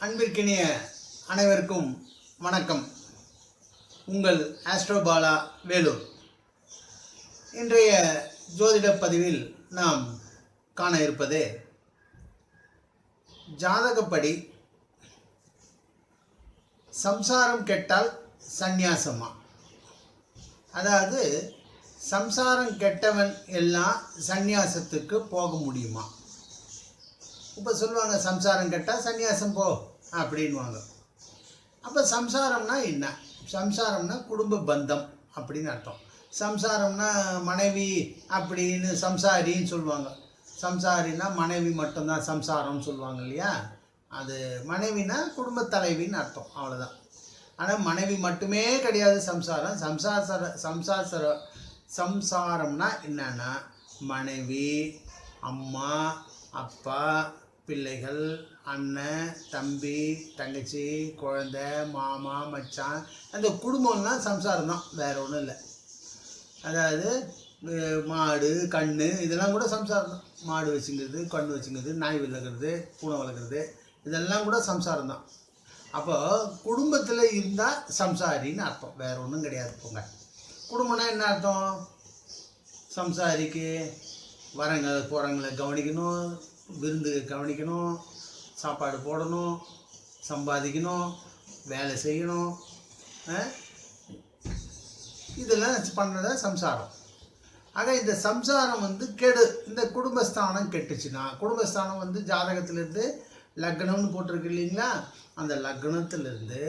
அன்பிற்கினிய அனைவருக்கும் வணக்கம். உங்கள் ஆஸ்ட்ரோபாலா வேலூர். இன்றைய ஜோதிட பதிவில் நாம் காண இருப்பது ஜாதகப்படி சம்சாரம் கெட்டால் சந்நியாசமா? அதாவது சம்சாரம் கெட்டவன் எல்லாம் சந்நியாசத்துக்கு போக முடியுமா? இப்போ சொல்லுவாங்க சம்சாரம் கெட்டால் சந்நியாசம் போ அப்படின்வாங்க அப்போ சம்சாரம்னா என்ன? சம்சாரம்னா குடும்ப பந்தம் அப்படின்னு அர்த்தம். சம்சாரம்னா மனைவி அப்படின்னு சம்சாரின்னு சொல்லுவாங்க. சம்சாரின்னா மனைவி மட்டும்தான் சம்சாரம்னு சொல்லுவாங்க இல்லையா? அது மனைவினா குடும்ப தலைவின்னு அர்த்தம் அவ்வளோதான் ஆனால் மனைவி மட்டுமே கிடையாது சம்சாரம். சம்சாசர சம்சாசர சம்சாரம்னா என்னன்னா மனைவி அம்மா அப்பா பிள்ளைகள் அண்ணன் தம்பி தங்கச்சி குழந்தை மாமா மச்சான் அந்த குடும்பம்லாம் சம்சாரம் தான். வேற ஒன்றும் இல்லை. அதாவது மாடு கண் இதெல்லாம் கூட சம்சாரம் தான். மாடு வச்சுங்கிறது கண் வச்சுங்கிறது நாய் வளர்க்குறது பூனை வளர்க்குறது இதெல்லாம் கூட சம்சாரம் தான். அப்போது குடும்பத்தில் இருந்தால் சம்சாரின்னு அர்த்தம். வேற ஒன்றும் கிடையாது போங்க. குடும்பம்னா என்ன அர்த்தம்? சம்சாரிக்கு வரங்க போகிறவங்களை கவனிக்கணும். விருந்து கவனிக்கணும் சாப்பாடு போடணும் சம்பாதிக்கணும் வேலை செய்யணும் இதெல்லாம் பண்ணுறத சம்சாரம். ஆக இந்த சம்சாரம் வந்து கெடு. இந்த குடும்பஸ்தானம் கெட்டுச்சுன்னா குடும்பஸ்தானம் வந்து ஜாதகத்திலேருந்து லக்னம்னு போட்டிருக்கு இல்லைங்களா? அந்த லக்னத்திலேருந்து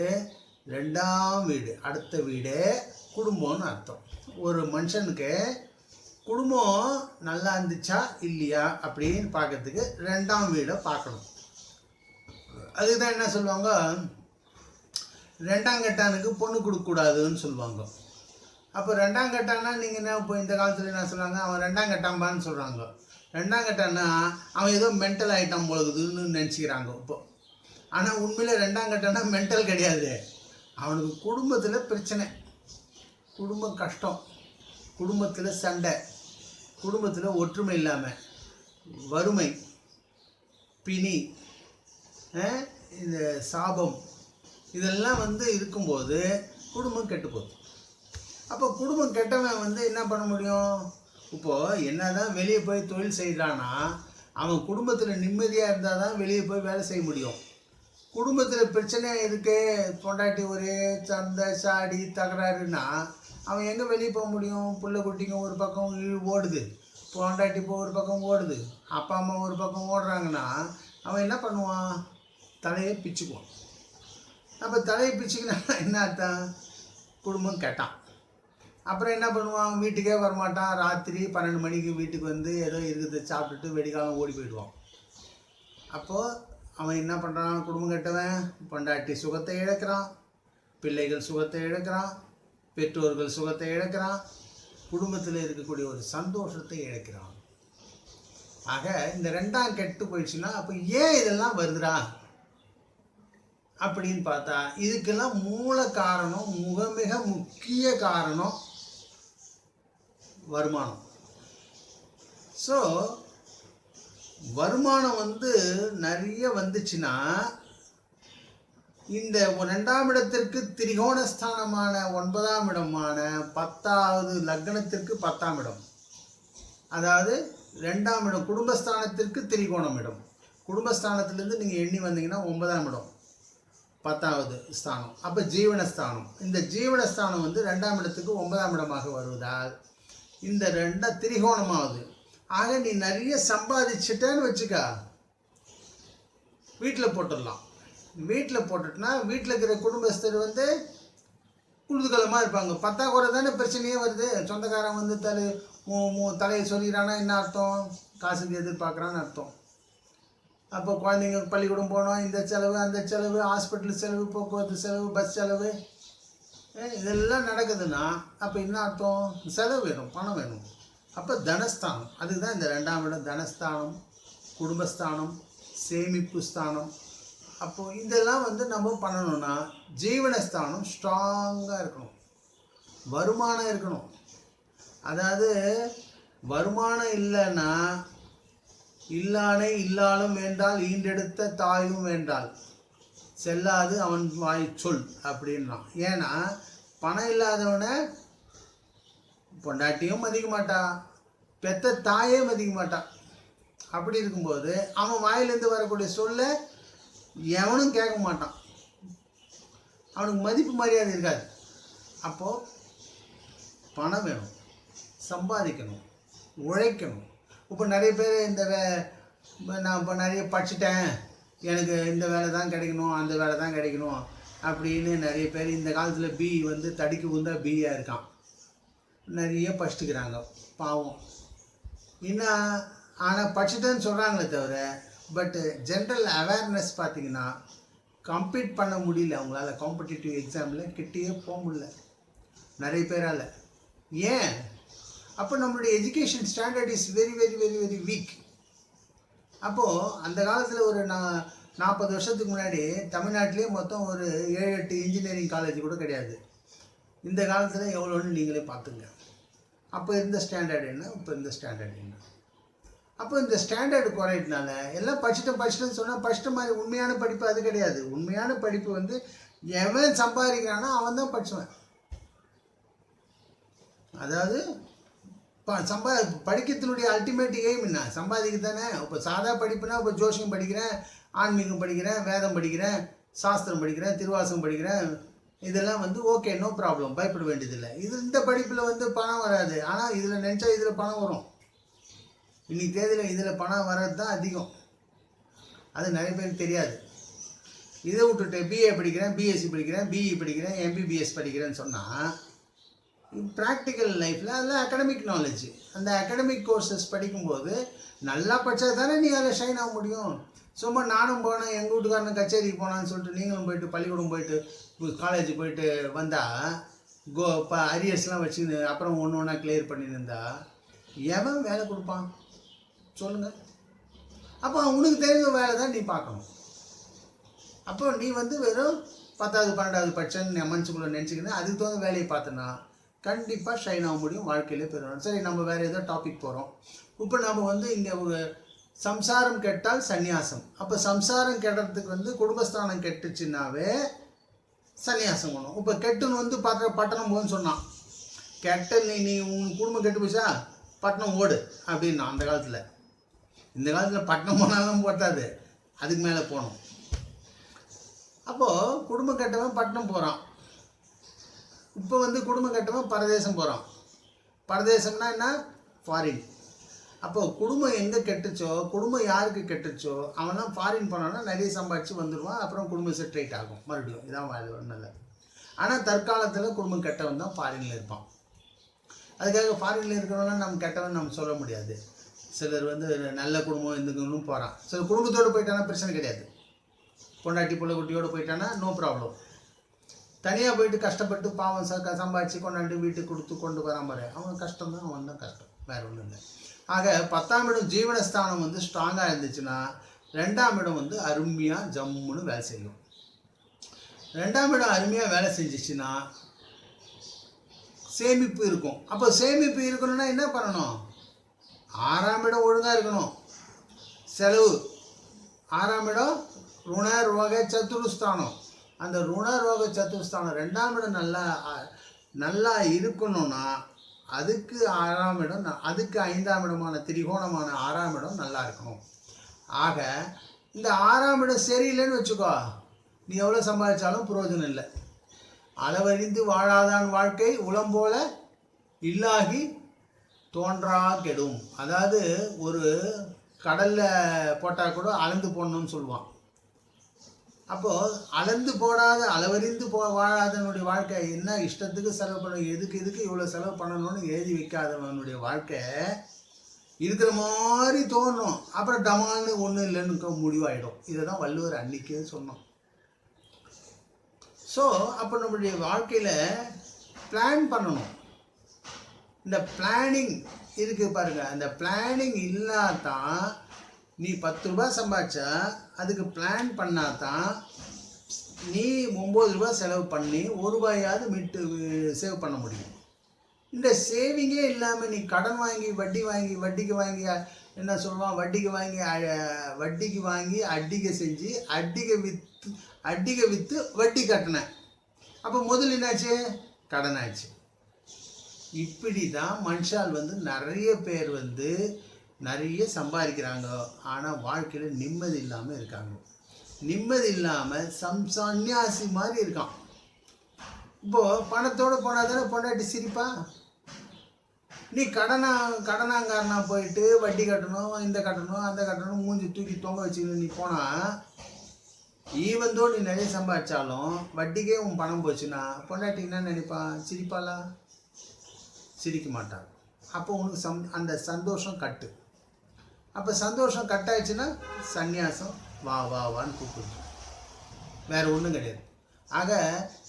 ரெண்டாம் வீடு அடுத்த வீடு குடும்பம்னு அர்த்தம். ஒரு மனுஷனுக்கு குடும்பம் நல்லா இருந்துச்சா இல்லையா அப்படின்னு பார்க்கறதுக்கு ரெண்டாம் வீடை பார்க்கணும். அதுக்கு தான் என்ன சொல்லுவாங்க? ரெண்டாம் கட்டானுக்கு பொண்ணு கொடுக்கக்கூடாதுன்னு சொல்லுவாங்க. அப்போ ரெண்டாம் கட்டானா நீங்கள் என்ன இப்போ இந்த காலத்தில் என்ன சொல்கிறாங்க அவன் ரெண்டாம் கட்டாம்பான்னு சொல்கிறாங்க ரெண்டாம் கட்டானா அவன் ஏதோ மென்டல் ஐட்டம் போகுதுன்னு நினச்சிக்கிறாங்க இப்போ. ஆனால் உண்மையில் ரெண்டாம் கட்டானா மென்டல் கிடையாது. அவனுக்கு குடும்பத்தில் பிரச்சனை. குடும்பம் கஷ்டம். குடும்பத்தில் சண்டை. குடும்பத்தில் ஒற்றுமை இல்லாமல் வறுமை பிணி இந்த சாபம் இதெல்லாம் வந்து இருக்கும்போது குடும்பம் கெட்டு போகுது. அப்போ குடும்பம் கெட்டவன் வந்து என்ன பண்ண முடியும்? இப்போது என்ன தான் வெளியே போய் தொழில் செய்கிறான்னா அவன் குடும்பத்தில் நிம்மதியாக இருந்தால் தான் வெளியே போய் வேலை செய்ய முடியும். குடும்பத்தில் பிரச்சனை இருக்கு பொண்டாட்டி ஒரே சந்தை சாடி தகராறுனா அவன் எங்கே வெளியே போக முடியும்? புள்ள குட்டிங்க ஒரு பக்கம் ஓடுது. பொண்டாட்டி இப்போ ஒரு பக்கம் ஓடுது. அப்பா அம்மா ஒரு பக்கம் ஓடுறாங்கன்னா அவன் என்ன பண்ணுவான்? தலையை பிச்சுக்குவான். அப்போ தலையை பிச்சுக்கினா என்ன அர்த்தம்? குடும்பம் கெட்டான். அப்புறம் என்ன பண்ணுவான்? வீட்டுக்கே வரமாட்டான். ராத்திரி பன்னெண்டு மணிக்கு வீட்டுக்கு வந்து ஏதோ இருக்குது சாப்பிட்டுட்டு வெடிக்காலம் ஓடி போயிடுவான். அப்போது அவன் என்ன பண்ணுறான் குடும்பம் கெட்டவன் பொண்டாட்டி சுகத்தை இழக்கிறான். பிள்ளைகள் சுகத்தை இழக்கிறான். பெற்றோர்கள் சுகத்தை இழக்கிறான் குடும்பத்தில் இருக்கக்கூடிய ஒரு சந்தோஷத்தை இழக்கிறான். ஆக இந்த ரெண்டாம் கெட்டு போயிடுச்சுன்னா அப்போ ஏன் இதெல்லாம் வருதுடா? அப்படின்னு பார்த்தா இதுக்கெல்லாம் மூல காரணம் மிக மிக முக்கிய காரணம் வருமானம். ஸோ வருமானம் வந்து நிறைய வந்துச்சுன்னா இந்த ரெண்டாம் இடத்திற்கு திரிகோணஸ்தானமான ஒன்பதாம் இடமான பத்தாவது லக்னத்திற்கு பத்தாம் இடம் அதாவது ரெண்டாம் இடம் குடும்பஸ்தானத்திற்கு திரிகோணம் இடம் குடும்பஸ்தானத்திலேருந்து நீங்கள் எண்ணி வந்தீங்கன்னா ஒன்பதாம் இடம் பத்தாவது ஸ்தானம். அப்போ ஜீவனஸ்தானம். இந்த ஜீவனஸ்தானம் வந்து ரெண்டாம் இடத்துக்கு ஒன்பதாம் இடமாக வருவதால் இந்த ரெண்டா திரிகோணமாகுது ஆக நீ நிறைய சம்பாதிச்சிட்டேன்னு வச்சுக்கா. வீட்டில் போட்டுடலாம். வீட்டில் போட்டுட்டுனா வீட்டில் இருக்கிற குடும்பஸ்தர் வந்து குழுதுகலமாக இருப்பாங்க. பத்தா குறை தானே பிரச்சனையே வருது. சொந்தக்காரன் வந்து தலை தலையை சொல்லிடுறான்னா என்ன அர்த்தம்? காசுக்கு எதிர்பார்க்குறான்னு அர்த்தம். அப்போ குழந்தைங்க பள்ளிக்கூடம் போனோம் இந்த செலவு அந்த செலவு ஹாஸ்பிட்டல் செலவு போக்குவரத்து செலவு பஸ் செலவு. இதெல்லாம் நடக்குதுன்னா அப்போ என்ன அர்த்தம்? செலவு வேணும் பணம் வேணும். அப்போ தனஸ்தானம். அதுதான் இந்த ரெண்டாம் இடம் தனஸ்தானம் குடும்பஸ்தானம் சேமிப்பு ஸ்தானம். அப்போது இதெல்லாம் வந்து நம்ம பண்ணணும்னா ஜீவனஸ்தானம் ஸ்ட்ராங்காக இருக்கணும். வருமானம் இருக்கணும். அதாவது வருமானம் இல்லைன்னா இல்லானே இல்லாலும் வேண்டால் ஈண்டெடுத்த தாயும் வேண்டாள் செல்லாது அவன் வாய் சொல் அப்படின்றான். ஏன்னா பணம் இல்லாதவனை பொண்டாட்டியும் மதிக்க மாட்டான் பெத்த தாயே மதிக்க மாட்டான் அப்படி இருக்கும்போது அவன் வாயிலேருந்து வரக்கூடிய சொல்ல எவனும் கேட்க மாட்டான் அவனுக்கு மதிப்பு மரியாதை இருக்காது. அப்போது பணம் வேணும் சம்பாதிக்கணும் உழைக்கணும். இப்போ நிறைய பேர் இந்த வே நான் இப்போ நிறைய படிச்சுட்டேன். எனக்கு இந்த வேலை தான் கிடைக்கணும் அந்த வேலை தான் கிடைக்கணும் அப்படின்னு நிறைய பேர் இந்த காலத்தில் பி வந்து தடிக்கு உந்தா பியாக இருக்கான். நிறைய படிச்சுக்கிறாங்க பாவம். என்ன ஆனால் படிச்சுட்டேன்னு சொல்கிறாங்களே தவிர பட்டு ஜென்ரல் அவேர்னஸ் பார்த்தீங்கன்னா கம்ப்ளீட் பண்ண முடியல அவங்களால. காம்படிட்டிவ் எக்ஸாமில் கிட்டேயே போக முடியல. நிறைய பேரால். ஏன்? அப்போ நம்மளுடைய education standard is very very very very weak அப்போது அந்த காலத்தில் ஒரு நான் நாற்பது வருஷத்துக்கு முன்னாடி தமிழ்நாட்டிலே மொத்தம் ஒரு ஏழு எட்டு இன்ஜினியரிங் காலேஜ் கூட கிடையாது. இந்த காலத்தில் எவ்வளோன்னு நீங்களே பார்த்துங்க அப்போ இருந்த ஸ்டாண்டர்ட் என்ன? இப்போ இந்த ஸ்டாண்டர்ட் என்ன? அப்போ இந்த ஸ்டாண்டர்டு குறையிறதுனால எல்லாம் படிச்சுட்டேன் படிச்சுட்டேன்னு சொன்னால் படிச்சிட்ட மாதிரி உண்மையான படிப்பு அது கிடையாது. உண்மையான படிப்பு வந்து எவன் சம்பாதிக்கிறானோ அவன் தான் படிச்சுவன். அதாவது ப சம்பா படிக்கிறதுனுடைய அல்டிமேட் எய்ம் என்ன? சம்பாதிக்க தானே. இப்போ சாதா படிப்புனா இப்போ ஜோசியம் படிக்கிறேன் ஆன்மீகம் படிக்கிறேன் வேதம் படிக்கிறேன் சாஸ்திரம் படிக்கிறேன் திருவாசகம் படிக்கிறேன். இதெல்லாம் வந்து ஓகே நோ ப்ராப்ளம் பயப்பட வேண்டியதில்லை. இது இந்த படிப்பில் வந்து பணம் வராது. ஆனால் இதில் நினச்சா இதில் பணம் வரும். இன்னைக்கு தேதியில் இதில் பணம் வர்றது தான் அதிகம். அது நிறைய பேருக்கு தெரியாது. இதை விட்டுட்டு பிஏ படிக்கிறேன் பிஎஸ்சி படிக்கிறேன் பிஇ படிக்கிறேன் எம்பிபிஎஸ் படிக்கிறேன்னு சொன்னால் ப்ராக்டிக்கல் லைஃப்பில் அதில் அகடமிக் நாலேஜ் அந்த அகடமிக் கோர்சஸ் படிக்கும்போது நல்லா படித்தா தானே நீ அதில் ஷைன் ஆக முடியும். சும்மா நானும் போனேன் எங்கள் வீட்டுக்காரனும் கச்சேரிக்கு போனான்னு சொல்லிட்டு நீங்களும் போயிட்டு பள்ளிக்கூடம் போயிட்டு காலேஜ் போயிட்டு வந்தால் கோ இப்போ அரியர்ஸ்லாம் வச்சுன்னு அப்புறம் ஒன்று ஒன்றா கிளியர் பண்ணியிருந்தா எவன் வேலை கொடுப்பான்? சொல்லுங்கள் அப்போ உனக்கு தெரிஞ்ச வேலை தான் நீ பார்க்கணும். அப்போ நீ வந்து வெறும் பத்தாவது பன்னெண்டாவது படிச்சேன்னு மனசுக்குள்ளே நினச்சிக்கணும் அதுக்கு தகுந்த வேலையை பார்த்தனா கண்டிப்பாக ஷைன் ஆக முடியும் வாழ்க்கையிலே பெறணும் சரி நம்ம வேறு ஏதோ டாபிக் போகிறோம் இப்போ நம்ம வந்து இங்கே ஒரு சம்சாரம் கெட்டால் சந்நியாசம். அப்போ சம்சாரம் கெடுறதுக்கு வந்து குடும்பஸ்தானம் கெட்டுச்சுன்னாவே சந்நியாசம் பண்ணும். இப்போ கெட்டுன்னு வந்து பட்ட பட்டணம் போகணும்னு சொன்னான். கெட்ட நீ நீ உன் குடும்பம் கெட்டு போச்சா? பட்டணம் ஓடு அப்படின்னா அந்த காலத்தில். இந்த காலத்தில் பட்டணம் போனாலும் போட்டாது. அதுக்கு மேலே போகணும். அப்போது குடும்பம் கெட்டவன் பட்டணம் போகிறான் இப்போ வந்து குடும்பம் கெட்டவன் பரதேசம் போகிறான் பரதேசம்னா என்ன? ஃபாரின் அப்போது குடும்பம் எங்கே கெட்டுச்சோ குடும்பம் யாருக்கு கெட்டுச்சோ அவன்லாம் ஃபாரின் போனான்னா நிறைய சம்பாதிச்சு வந்துடுவான் அப்புறம் குடும்பம் செட்ரேட் ஆகும். மறுபடியும் இதான் வாழ் நல்லது. ஆனால் தற்காலத்தில் குடும்பம் கெட்டவன் தான் ஃபாரினில் இருப்பான். அதுக்காக ஃபாரினில் இருக்கிறவங்களாம் நம்ம கெட்டவன் நம்ம சொல்ல முடியாது. சிலர் வந்து நல்ல குடும்பம் இருந்துக்கணும் போகிறான் சில குடும்பத்தோடு போயிட்டானா பிரச்சனை கிடையாது. பொண்டாட்டி புள்ள குட்டியோடு போயிட்டானா நோ ப்ராப்ளம் தனியாக போயிட்டு கஷ்டப்பட்டு பாவம் ச சம்பாதிச்சு கொண்டாண்டு வீட்டுக்கு கொடுத்து கொண்டு வர பாரு. அவன் கஷ்டம் தான் அவன் தான் கஷ்டம். வேற ஒன்றும் இல்லை. ஆக பத்தாம் இடம் ஜீவனஸ்தானம் வந்து ஸ்ட்ராங்காக இருந்துச்சுன்னா ரெண்டாம் இடம் வந்து அருமையாக ஜம்முன்னு வேலை செய்யும். ரெண்டாம் இடம் அருமையாக வேலை செஞ்சிச்சுன்னா சேமிப்பு இருக்கும். அப்போ சேமிப்பு இருக்கணும்னா என்ன பண்ணணும்? ஆறாம் இடம் ஒழுங்காக இருக்கணும். செலவு. ஆறாம் இடம் ருண ரோக சத்துருஸ்தானம். அந்த ருண ரோக சத்துருஸ்தானம் ரெண்டாம் இடம் நல்லா நல்லா இருக்கணும்னா அதுக்கு ஆறாம் இடம் ந- அதுக்கு ஐந்தாம் இடமான திரிகோணமான ஆறாம் இடம் நல்லா இருக்கணும் ஆக இந்த ஆறாம் இடம் சரியில்லைன்னு வச்சுக்கோ. நீ எவ்வளோ சம்பாதிச்சாலும் பிரயோஜனம் இல்லை. அளவறிந்து வாழாதான் வாழ்க்கை உளம்போல இல்லாகி தோன்றா கெடும் அதாவது ஒரு கடலில் போட்டால் கூட அளந்து போடணும்னு சொல்லுவான். அப்போது அளந்து போடாத அளவறிந்து போ வாழாதவனுடைய வாழ்க்கை என்ன? இஷ்டத்துக்கு செலவு பண்ண எதுக்கு எதுக்கு இவ்வளோ செலவு பண்ணணும்னு எழுதி வைக்காதவனுடைய வாழ்க்கை இருக்கிற மாதிரி தோணும். அப்புறம் டமால்னு ஒன்றும் இல்லைன்னு முடிவாயிடும். இதை தான் வள்ளுவர் அன்னைக்கே சொன்னோம் ஸோ அப்போ நம்மளுடைய வாழ்க்கையில் பிளான் பண்ணணும். இந்த பிளானிங் இருக்குது பாருங்கள் அந்த பிளானிங் இல்லாதான் நீ பத்து ரூபா சம்பாதிச்சா அதுக்கு பிளான் பண்ணாதான் நீ ஒம்பது ரூபா செலவு பண்ணி ஒரு ரூபாயாவது மீட்டு சேவ் பண்ண முடியும். இந்த சேவிங்கே இல்லாமல் நீ கடன் வாங்கி வட்டி வாங்கி வட்டிக்கு வாங்கி என்ன சொல்லுவான்? வட்டிக்கு வாங்கி வட்டிக்கு வாங்கி அடிக்க செஞ்சு அடிக்க விற்று அடிக்க விற்று வட்டி கட்டினேன். அப்போ முதல் என்னாச்சு? கடன் ஆச்சு. இப்படி தான் மனுஷால் வந்து நிறைய பேர் வந்து நிறைய சம்பாதிக்கிறாங்க. ஆனால் வாழ்க்கையில் நிம்மதி இல்லாமல் இருக்காங்க. நிம்மதி இல்லாமல் சம் சன்னியாசி மாதிரி இருக்கான். இப்போது பணத்தோடு போனால் தானே பொண்டாட்டி சிரிப்பா? நீ கடனா கடனாங்காரனா போயிட்டு வட்டி கட்டணும் இந்த கட்டணும் அந்த கட்டணும் மூஞ்சி தூக்கி தொங்க வச்சுக்கணும் நீ போனால் ஈவந்தோ நீ நிறைய சம்பாதிச்சாலும் வட்டிக்கே உன் பணம் போச்சுன்னா பொண்டாட்டி என்ன நினைப்பான் சிரிப்பாளா? சிரிக்க மாட்டாங்க அப்போ உனக்கு சம் அந்த சந்தோஷம் கட்டு. அப்போ சந்தோஷம் கட்டாயிடுச்சுன்னா சந்நியாசம் வா வா வான்னு கூப்பிடுச்சு வேறு ஒன்றும் கிடையாது. ஆக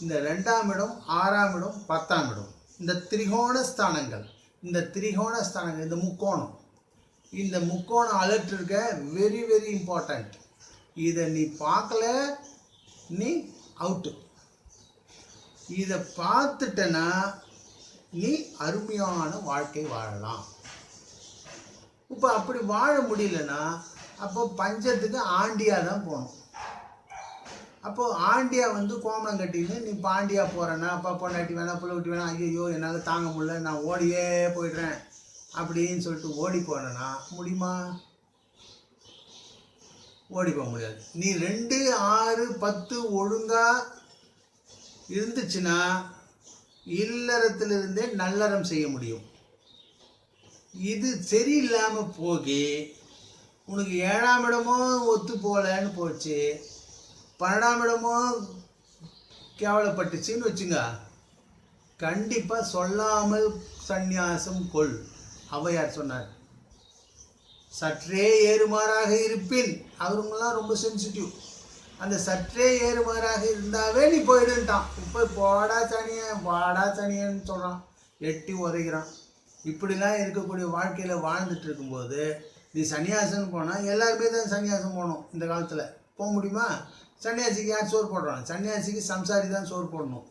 இந்த ரெண்டாம் இடம் ஆறாம் இடம் பத்தாம் இடம் இந்த திரிகோண ஸ்தானங்கள் இந்த திரிகோண ஸ்தானங்கள் இந்த முக்கோணம் இந்த முக்கோணம் அலர்ட் இருக்க வெரி வெரி இம்பார்ட்டண்ட் இதை நீ பார்க்கல நீ அவுட்டு இதை பார்த்துட்டேன்னா நீ அருமையான வாழ்க்கை வாழலாம். இப்போ அப்படி வாழ முடியலன்னா அப்போ பஞ்சத்துக்கு ஆண்டியாக தான் போகணும். அப்போது ஆண்டியா வந்து கோமணம் கட்டின்னு நீ பாண்டியா போகிறேன்னா அப்பா பொண்டாட்டி வேணா புள்ள குட்டி வேணா ஐயோ என்னால் தாங்க முடியல நான் ஓடியே போயிடுறேன் அப்படின்னு சொல்லிட்டு ஓடி போனேன்னா முடியுமா? ஓடி போக முடியாது. நீ ரெண்டு ஆறு பத்து ஒழுங்காக இருந்துச்சுன்னா இல்லறத்திலிருந்தே நல்லறம் செய்ய முடியும். இது சரியில்லாமல் போகி உனக்கு ஏழாம் இடமும் ஒத்து போகலன்னு போச்சு பன்னெண்டாம் இடமும் கேவலப்பட்டுச்சுன்னு வச்சுங்க. கண்டிப்பாக சொல்லாமல் சந்நியாசம் கொள். ஔவையார் சொன்னார் சற்றே ஏறுமாறாக இருப்பின். அவருங்கெல்லாம் ரொம்ப சென்சிட்டிவ் அந்த சற்றே ஏறுமாறாக இருந்தாவே நீ போயிடுன்ட்டான். இப்போ போடா சனிய வாடா சனியன்னு சொல்கிறான் எட்டி உதைக்கிறான். இப்படிலாம் இருக்கக்கூடிய வாழ்க்கையில் வாழ்ந்துட்டு இருக்கும்போது நீ சன்னியாசம் போனால் எல்லாருமே தான் சன்னியாசம் போகணும் இந்த காலத்தில். போக முடியுமா? சன்னியாசிக்கு யார் சோறு போடுறான் சன்னியாசிக்கு சம்சாரி தான் சோறு போடணும்.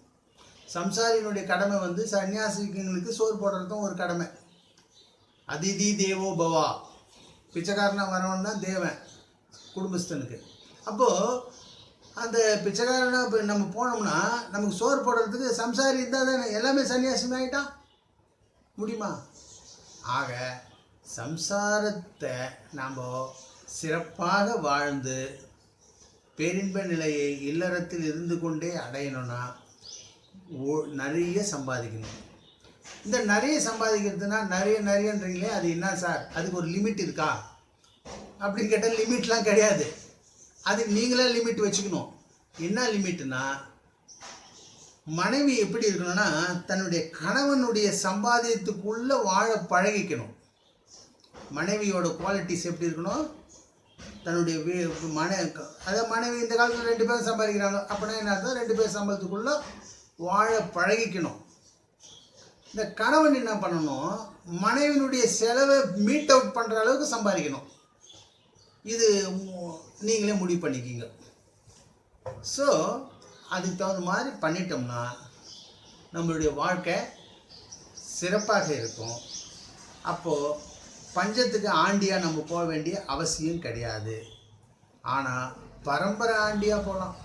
சம்சாரியினுடைய கடமை வந்து சன்னியாசிகளுக்கு சோறு போடுறதும் ஒரு கடமை. அதிதி தேவோ பவா. பிச்சைக்காரனாக வரவன் தான் தேவன் குடும்பஸ்தனுக்கு. அப்போது அந்த பிச்சைக்காரனா இப்போ நம்ம போனோம்னா நமக்கு சோறு போடுறதுக்கு சம்சாரி இருந்தால் தானே எல்லாமே சன்னியாசம் ஆகிட்டான் முடியுமா? ஆக சம்சாரத்தை நாம் சிறப்பாக வாழ்ந்து பேரின்ப நிலையை இல்லறத்தில் இருந்து கொண்டே அடையணும்னா நிறைய சம்பாதிக்கணும். இந்த நிறைய சம்பாதிக்கிறதுனா நிறைய நிறையன்றீங்களே அது என்ன சார்? அதுக்கு ஒரு லிமிட் இருக்கா? அப்படின்னு கேட்டால் லிமிட்லாம் கிடையாது. அது நீங்களே லிமிட் வச்சுக்கணும். என்ன லிமிட்னா மனைவி எப்படி இருக்கணும்னா தன்னுடைய கணவனுடைய சம்பாதியத்துக்குள்ள வாழ பழகிக்கணும். மனைவியோட குவாலிட்டிஸ் எப்படி இருக்கணும்? தன்னுடைய வீ மனை அதாவது மனைவி இந்த காலத்தில் ரெண்டு பேரும் சம்பாதிக்கிறாங்க. அப்படின்னா என்ன ரெண்டு பேர் சம்பளத்துக்குள்ள வாழ பழகிக்கணும். இந்த கணவன் என்ன பண்ணணும்? மனைவியினுடைய செலவை மீட் அவுட் பண்ணுற அளவுக்கு சம்பாதிக்கணும். இது நீங்களே முடிவு பண்ணிக்கிங்க. ஸோ அதுக்கு தகுந்த மாதிரி பண்ணிட்டோம்னா நம்மளுடைய வாழ்க்கை சிறப்பாக இருக்கும். அப்போது பஞ்சத்துக்கு ஆண்டியாக நம்ம போக வேண்டிய அவசியம் கிடையாது. ஆனால் பரம்பரை ஆண்டியாக போகலாம்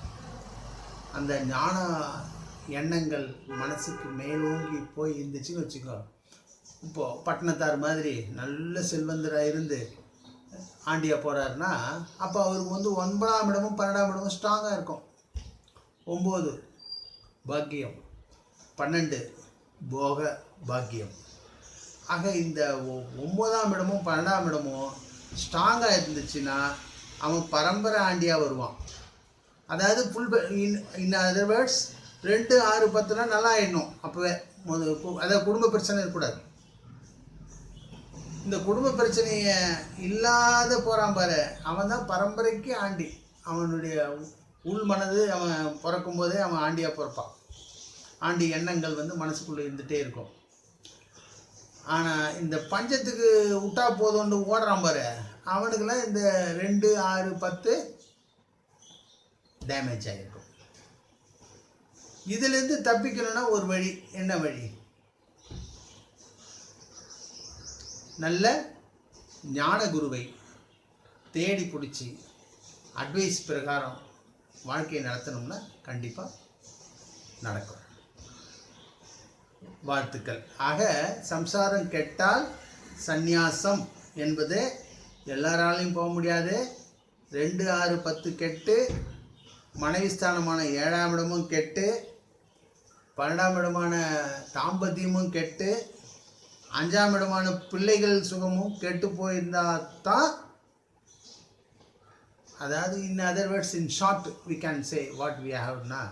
அந்த ஞான எண்ணங்கள் மனசுக்கு மேலோங்கி போய் இருந்துச்சுன்னு வச்சுக்கோ. இப்போது பட்டணத்தார் மாதிரி நல்ல செல்வந்தராக இருந்து ஆண்டியா போகிறாருன்னா அப்போ அவருக்கு வந்து ஒன்பதாம் இடமும் பன்னெண்டாம் இடமும் ஸ்ட்ராங்காக இருக்கும். ஒம்பது பாக்கியம். பன்னெண்டு போக பாக்கியம். ஆக இந்த ஒ- இடமும் பன்னெண்டாம் இடமும் ஸ்ட்ராங்காக இருந்துச்சுன்னா அவன் பரம்பரை ஆண்டியாக வருவான். அதாவது full in in other words ரெண்டு ஆறு பத்துனா நல்லா ஆயிடணும். அப்போவே அதாவது குடும்ப பிரச்சனை இருக்கக்கூடாது. இந்த குடும்ப பிரச்சனையை இல்லாத போகிறான் பாரு. அவன் தான் பரம்பரைக்கு ஆண்டி. அவனுடைய உள் மனது அவன் பிறக்கும் போதே அவன் ஆண்டியாக பிறப்பான். ஆண்டி எண்ணங்கள் வந்து மனசுக்குள்ளே இருந்துகிட்டே இருக்கும். ஆனால் இந்த பஞ்சத்துக்கு விட்டா போதும்னு ஓடுறான் பாரு. அவனுக்கெல்லாம் இந்த ரெண்டு ஆறு பத்து டேமேஜ் ஆகிருக்கும் இதுலேருந்து தப்பிக்கணும்னா ஒரு வழி. என்ன வழி? நல்ல ஞான குருவை தேடி பிடிச்சி அட்வைஸ் பிரகாரம் வாழ்க்கையை நடத்தணும்னா கண்டிப்பாக நடக்கும். வாழ்த்துக்கள். ஆக சம்சாரம் கெட்டால் சந்நியாசம் என்பது எல்லாராலையும் போக முடியாது. ரெண்டு ஆறு பத்து கெட்டு மனைவி ஸ்தானமான ஏழாம் இடமும் கெட்டு பன்னெண்டாம் இடமான தாம்பத்தியமும் கெட்டு அஞ்சாம் இடமான பிள்ளைகள் சுகமும் கெட்டு போயிருந்தா தான் அதாவது in other words in short we can say what we ஹாவ்னா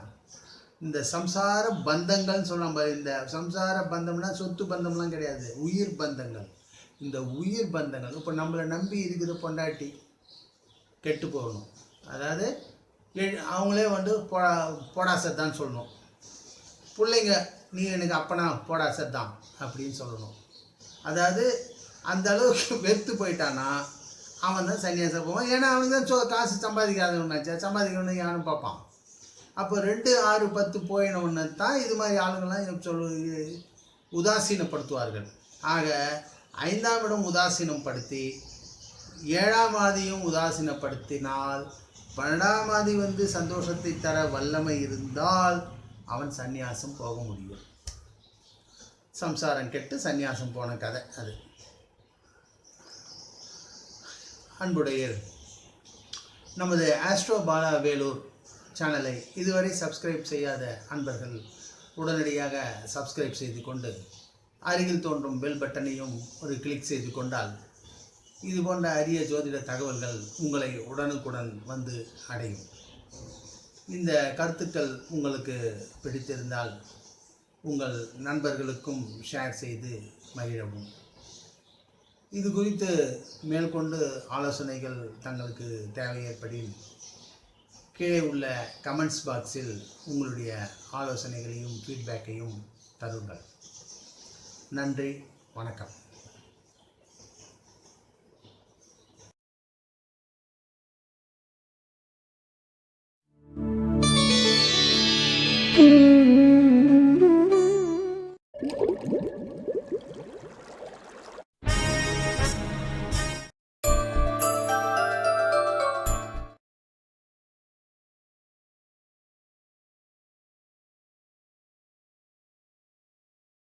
இந்த சம்சார பந்தங்கள்னு சொல்லலாம் பாரு இந்த சம்சார பந்தம்னா சொத்து பந்தம்லாம் கிடையாது உயிர் பந்தங்கள். இந்த உயிர் பந்தங்கள் இப்போ நம்மளை நம்பி இருக்குது பொண்டாட்டி கெட்டு போகணும். அதாவது அவங்களே வந்து போடா போடா சத்தான்னு சொல்லணும். பிள்ளைங்க நீ எனக்கு அப்பனா போடா சத்தான் அப்படின்னு சொல்லணும். அதாவது அந்த அளவுக்கு வெறுத்து போயிட்டானா அவன் தான் சன்னியாசம் போவான் ஏன்னா அவன் தான் சொ- காசு சம்பாதிக்காதவனாச்சா சம்பாதிக்கணும்னு யாரும் பார்ப்பான். அப்போ ரெண்டு ஆறு பத்து போயினவுன்னு தான் இது மாதிரி ஆளுங்கள்லாம் சொல்லு உதாசீனப்படுத்துவார்கள். ஆக ஐந்தாம் இடம் உதாசீனப்படுத்தி ஏழாம் ஆதியும் உதாசீனப்படுத்தினால் பன்னெண்டாம் ஆதி வந்து சந்தோஷத்தை தர வல்லமை இருந்தால் அவன் சந்நியாசம் போக முடியும். சம்சாரம் கெட்டு சந்நியாசம் போன கதை அது. அன்புடையர் நமது ஆஸ்ட்ரோ பாலா வேலூர் சேனலை இதுவரை சப்ஸ்கிரைப் செய்யாத அன்பர்கள் உடனடியாக சப்ஸ்கிரைப் செய்து கொண்டு அருகில் தோன்றும் பெல் பட்டனையும் ஒரு கிளிக் செய்து கொண்டால் இது போன்ற அரிய ஜோதிட தகவல்கள் உங்களை உடனுக்குடன் வந்து அடையும். இந்த கருத்துக்கள் உங்களுக்கு பிடித்திருந்தால் உங்கள் நண்பர்களுக்கும் ஷேர் செய்து மகிழவும். இது குறித்து மேற்கொண்டு ஆலோசனைகள் தங்களுக்கு தேவை ஏற்படின் கீழே உள்ள கமெண்ட்ஸ் பாக்ஸில் உங்களுடைய ஆலோசனைகளையும் ஃபீட்பேக்கையும் தருங்கள். நன்றி வணக்கம்.